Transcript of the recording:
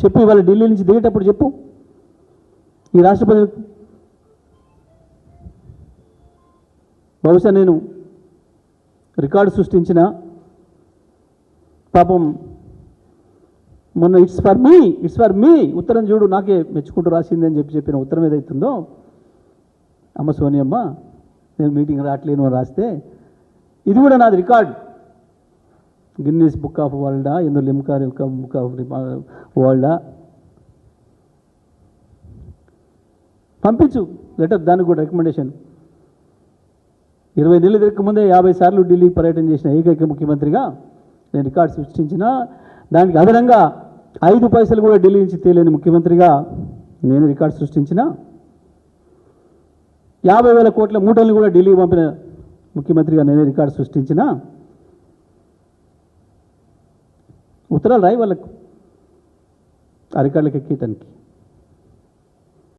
చెప్పు ఇవాళ ఢిల్లీ నుంచి దిగేటప్పుడు చెప్పు. ఈ రాష్ట్ర ప్రజలకు బహుశా నేను రికార్డు సృష్టించిన పాపం మొన్న it's for me it's for me ఉత్తరం చూడు నాకే మెచ్చుకుంటూ రాసింది అని చెప్పి చెప్పిన ఉత్తరం ఏదైతుందో అమ్మ సోనియమ్మ నేను మీటింగ్ రావట్లేను అని రాస్తే ఇది కూడా నాది రికార్డ్. గిన్నీస్ బుక్ ఆఫ్ వరల్డా ఎందు లిమ్కార్ బుక్ ఆఫ్ వరల్డా పంపించు లెటర్ దానికి కూడా రికమెండేషన్ ఇరవై నెలలు దగ్గర ముందే యాభై సార్లు ఢిల్లీ పర్యటన చేసిన ఏకైక ముఖ్యమంత్రిగా నేను రికార్డు సృష్టించిన. దానికి అదనంగా ఐదు పైసలు కూడా ఢిల్లీ నుంచి తేలేని ముఖ్యమంత్రిగా నేను రికార్డు సృష్టించిన. యాభై వేల కోట్ల మూటల్ని కూడా ఢిల్లీకి పంపిన ముఖ్యమంత్రిగా నేనే రికార్డు సృష్టించిన. ఉత్తరాలు రాయి వాళ్ళకు. అరికాళ్ళకి రికార్డులకు ఎక్కేయటానికి